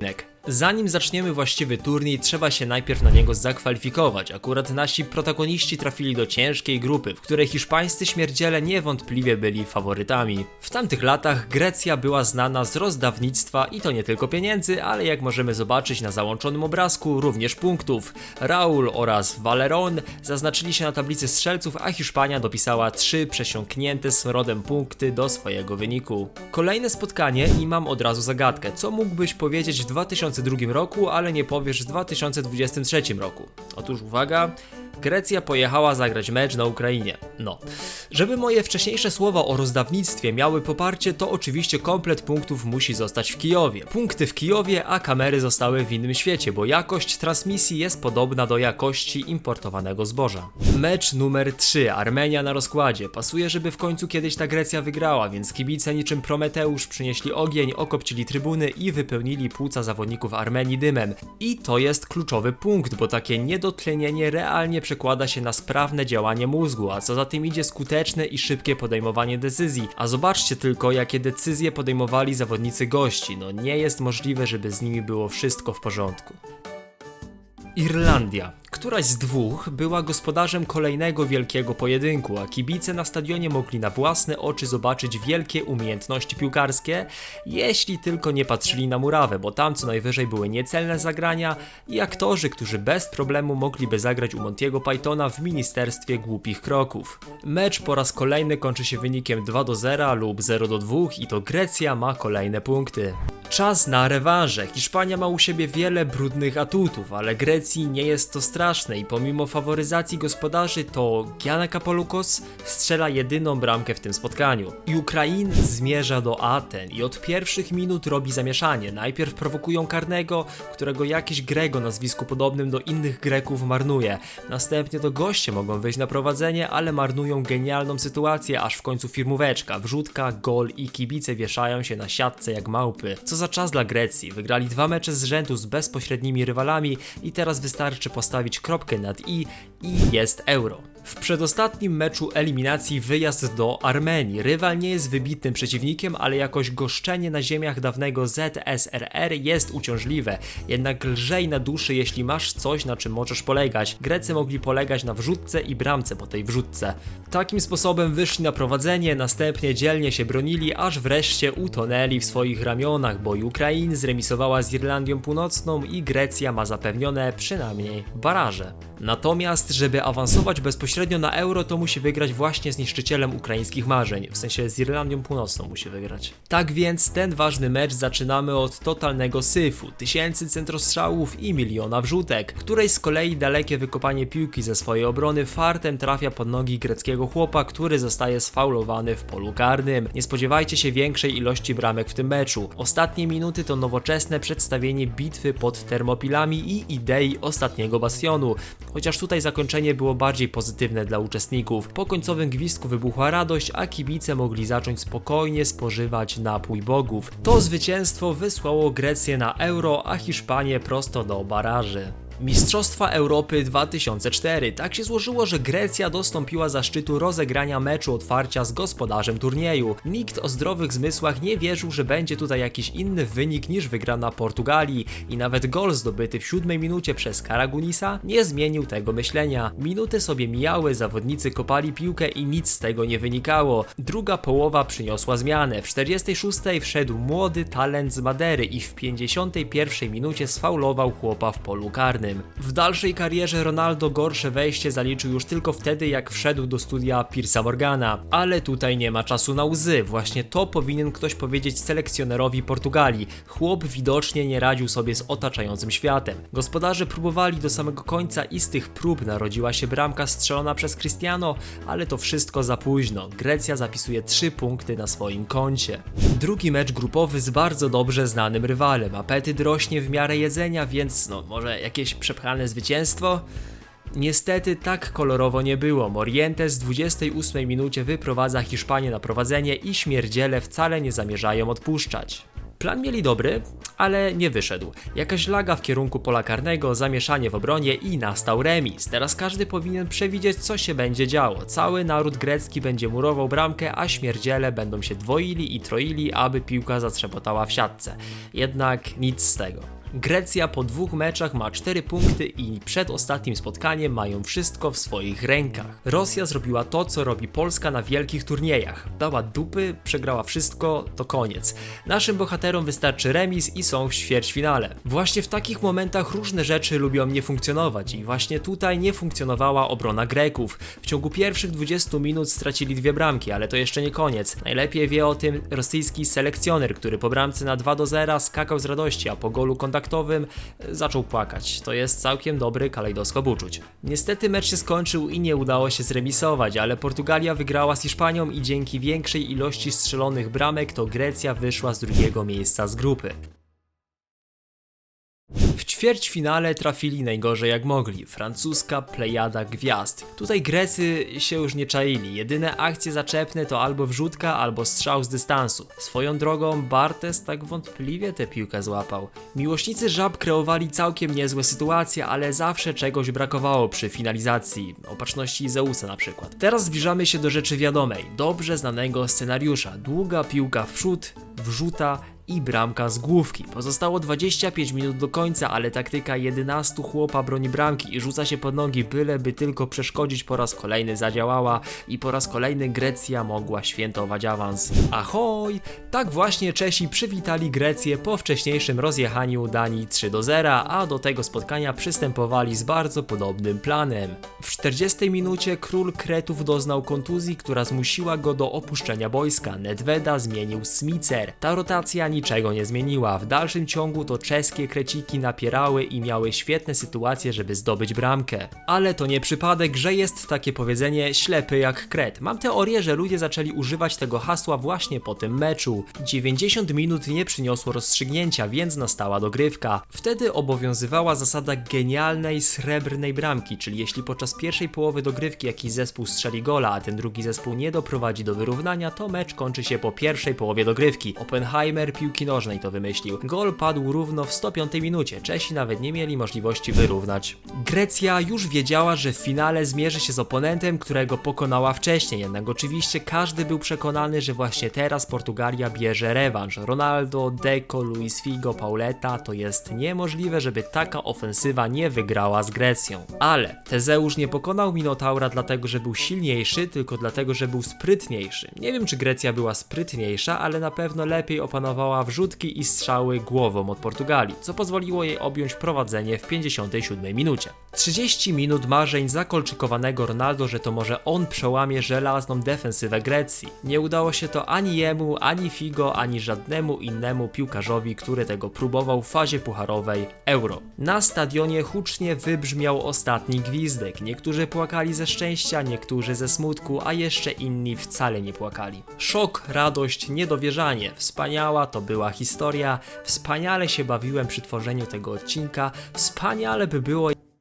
Nick. Zanim zaczniemy właściwy turniej, trzeba się najpierw na niego zakwalifikować. Akurat nasi protagoniści trafili do ciężkiej grupy, w której hiszpańscy śmierdziele niewątpliwie byli faworytami. W tamtych latach Grecja była znana z rozdawnictwa i to nie tylko pieniędzy, ale jak możemy zobaczyć na załączonym obrazku, również punktów. Raul oraz Valeron zaznaczyli się na tablicy strzelców, a Hiszpania dopisała trzy przesiąknięte smrodem punkty do swojego wyniku. Kolejne spotkanie i mam od razu zagadkę. Co mógłbyś powiedzieć w 2002 roku, ale nie powiesz w 2023 roku? Otóż uwaga. Grecja pojechała zagrać mecz na Ukrainie. No. Żeby moje wcześniejsze słowa o rozdawnictwie miały poparcie, to oczywiście komplet punktów musi zostać w Kijowie. Punkty w Kijowie, a kamery zostały w innym świecie, bo jakość transmisji jest podobna do jakości importowanego zboża. Mecz numer 3. Armenia na rozkładzie. Pasuje, żeby w końcu kiedyś ta Grecja wygrała, więc kibice niczym Prometeusz przynieśli ogień, okopcili trybuny i wypełnili płuca zawodników Armenii dymem. I to jest kluczowy punkt, bo takie niedotlenienie realnie przekłada się na sprawne działanie mózgu, a co za tym idzie skuteczne i szybkie podejmowanie decyzji. A zobaczcie tylko, jakie decyzje podejmowali zawodnicy gości. No nie jest możliwe, żeby z nimi było wszystko w porządku. Irlandia. Któraś z dwóch była gospodarzem kolejnego wielkiego pojedynku, a kibice na stadionie mogli na własne oczy zobaczyć wielkie umiejętności piłkarskie, jeśli tylko nie patrzyli na murawę, bo tam co najwyżej były niecelne zagrania i aktorzy, którzy bez problemu mogliby zagrać u Montiego Pythona w Ministerstwie Głupich Kroków. Mecz po raz kolejny kończy się wynikiem 2 do 0 lub 0 do 2 i to Grecja ma kolejne punkty. Czas na rewanże. Hiszpania ma u siebie wiele brudnych atutów, ale Grecji nie jest to straszne i pomimo faworyzacji gospodarzy to Gianakopoulos strzela jedyną bramkę w tym spotkaniu. I Ukrain zmierza do Aten i od pierwszych minut robi zamieszanie. Najpierw prowokują karnego, którego jakiś Grek o nazwisku podobnym do innych Greków marnuje. Następnie to goście mogą wyjść na prowadzenie, ale marnują genialną sytuację, aż w końcu firmóweczka, wrzutka, gol i kibice wieszają się na siatce jak małpy. Co za czas dla Grecji. Wygrali dwa mecze z rzędu z bezpośrednimi rywalami i teraz wystarczy postawić kropkę nad i i jest euro. W przedostatnim meczu eliminacji wyjazd do Armenii. Rywal nie jest wybitnym przeciwnikiem, ale jakoś goszczenie na ziemiach dawnego ZSRR jest uciążliwe. Jednak lżej na duszy, jeśli masz coś, na czym możesz polegać. Grecy mogli polegać na wrzutce i bramce po tej wrzutce. Takim sposobem wyszli na prowadzenie, następnie dzielnie się bronili, aż wreszcie utonęli w swoich ramionach, bo i Ukraina zremisowała z Irlandią Północną i Grecja ma zapewnione przynajmniej baraże. Natomiast, żeby awansować bezpośrednio na euro, to musi wygrać właśnie z niszczycielem ukraińskich marzeń, w sensie z Irlandią Północną musi wygrać. Tak więc ten ważny mecz zaczynamy od totalnego syfu, tysięcy centrostrzałów i miliona wrzutek, której z kolei dalekie wykopanie piłki ze swojej obrony fartem trafia pod nogi greckiego chłopa, który zostaje sfaulowany w polu karnym. Nie spodziewajcie się większej ilości bramek w tym meczu. Ostatnie minuty to nowoczesne przedstawienie bitwy pod termopilami i idei ostatniego bastionu, chociaż tutaj zakończenie było bardziej pozytywne dla uczestników. Po końcowym gwizdku wybuchła radość, a kibice mogli zacząć spokojnie spożywać napój bogów. To zwycięstwo wysłało Grecję na euro, a Hiszpanię prosto do baraży. Mistrzostwa Europy 2004. Tak się złożyło, że Grecja dostąpiła zaszczytu rozegrania meczu otwarcia z gospodarzem turnieju. Nikt o zdrowych zmysłach nie wierzył, że będzie tutaj jakiś inny wynik niż wygrana Portugalii i nawet gol zdobyty w siódmej minucie przez Karagunisa nie zmienił tego myślenia. Minuty sobie mijały, zawodnicy kopali piłkę i nic z tego nie wynikało. Druga połowa przyniosła zmianę. W 46 wszedł młody talent z Madery i w 51 minucie sfaulował chłopa w polu karnym. W dalszej karierze Ronaldo gorsze wejście zaliczył już tylko wtedy, jak wszedł do studia Pierce'a Morgana. Ale tutaj nie ma czasu na łzy. Właśnie to powinien ktoś powiedzieć selekcjonerowi Portugalii. Chłop widocznie nie radził sobie z otaczającym światem. Gospodarze próbowali do samego końca i z tych prób narodziła się bramka strzelona przez Cristiano, ale to wszystko za późno. Grecja zapisuje 3 punkty na swoim koncie. Drugi mecz grupowy z bardzo dobrze znanym rywalem. Apetyt rośnie w miarę jedzenia, więc no może jakieś przepchane zwycięstwo? Niestety tak kolorowo nie było. Morientes w 28 minucie wyprowadza Hiszpanię na prowadzenie i śmierdziele wcale nie zamierzają odpuszczać. Plan mieli dobry, ale nie wyszedł. Jakaś laga w kierunku pola karnego, zamieszanie w obronie i nastał remis. Teraz każdy powinien przewidzieć, co się będzie działo. Cały naród grecki będzie murował bramkę, a śmierdziele będą się dwoili i troili, aby piłka zatrzepotała w siatce. Jednak nic z tego. Grecja po dwóch meczach ma 4 punkty i przed ostatnim spotkaniem mają wszystko w swoich rękach. Rosja zrobiła to, co robi Polska na wielkich turniejach. Dała dupy, przegrała wszystko, to koniec. Naszym bohaterom wystarczy remis i są w ćwierćfinale. Właśnie w takich momentach różne rzeczy lubią nie funkcjonować i właśnie tutaj nie funkcjonowała obrona Greków. W ciągu pierwszych 20 minut stracili dwie bramki, ale to jeszcze nie koniec. Najlepiej wie o tym rosyjski selekcjoner, który po bramce na 2 do 0 skakał z radości, a po golu kontaktowym zaczął płakać. To jest całkiem dobry kalejdoskop uczuć. Niestety mecz się skończył i nie udało się zremisować, ale Portugalia wygrała z Hiszpanią i dzięki większej ilości strzelonych bramek to Grecja wyszła z drugiego miejsca z grupy. Ćwierćfinale trafili najgorzej jak mogli. Francuska plejada gwiazd. Tutaj Grecy się już nie czaili. Jedyne akcje zaczepne to albo wrzutka, albo strzał z dystansu. Swoją drogą Bartes tak wątpliwie tę piłkę złapał. Miłośnicy żab kreowali całkiem niezłe sytuacje, ale zawsze czegoś brakowało przy finalizacji. Opatrzności Zeusa na przykład. Teraz zbliżamy się do rzeczy wiadomej. Dobrze znanego scenariusza. Długa piłka w przód, wrzuta i bramka z główki. Pozostało 25 minut do końca, ale taktyka 11 chłopa broni bramki i rzuca się pod nogi, byleby tylko przeszkodzić po raz kolejny zadziałała i po raz kolejny Grecja mogła świętować awans. Ahoj! Tak właśnie Czesi przywitali Grecję po wcześniejszym rozjechaniu Danii 3 do 0, a do tego spotkania przystępowali z bardzo podobnym planem. W 40 minucie król Kretów doznał kontuzji, która zmusiła go do opuszczenia boiska. Nedveda zmienił Smicer. Ta rotacja niczego nie zmieniła. W dalszym ciągu to czeskie kreciki napierały i miały świetne sytuacje, żeby zdobyć bramkę. Ale to nie przypadek, że jest takie powiedzenie ślepy jak kret. Mam teorię, że ludzie zaczęli używać tego hasła właśnie po tym meczu. 90 minut nie przyniosło rozstrzygnięcia, więc nastała dogrywka. Wtedy obowiązywała zasada genialnej srebrnej bramki, czyli jeśli podczas pierwszej połowy dogrywki jakiś zespół strzeli gola, a ten drugi zespół nie doprowadzi do wyrównania, to mecz kończy się po pierwszej połowie dogrywki. Oppenheimer piłki nożnej to wymyślił. Gol padł równo w 105 minucie. Czesi nawet nie mieli możliwości wyrównać. Grecja już wiedziała, że w finale zmierzy się z oponentem, którego pokonała wcześniej, jednak oczywiście każdy był przekonany, że właśnie teraz Portugalia bierze rewanż. Ronaldo, Deco, Luis Figo, Pauleta to jest niemożliwe, żeby taka ofensywa nie wygrała z Grecją. Ale Tezeusz nie pokonał Minotaura dlatego, że był silniejszy, tylko dlatego, że był sprytniejszy. Nie wiem, czy Grecja była sprytniejsza, ale na pewno lepiej opanowała wrzutki i strzały głową od Portugalii, co pozwoliło jej objąć prowadzenie w 57 minucie. 30 minut marzeń zakolczykowanego Ronaldo, że to może on przełamie żelazną defensywę Grecji. Nie udało się to ani jemu, ani Figo, ani żadnemu innemu piłkarzowi, który tego próbował w fazie pucharowej Euro. Na stadionie hucznie wybrzmiał ostatni gwizdek. Niektórzy płakali ze szczęścia, niektórzy ze smutku, a jeszcze inni wcale nie płakali. Szok, radość, niedowierzanie. Wspaniała to była historia. Wspaniale się bawiłem przy tworzeniu tego odcinka. Wspaniale by było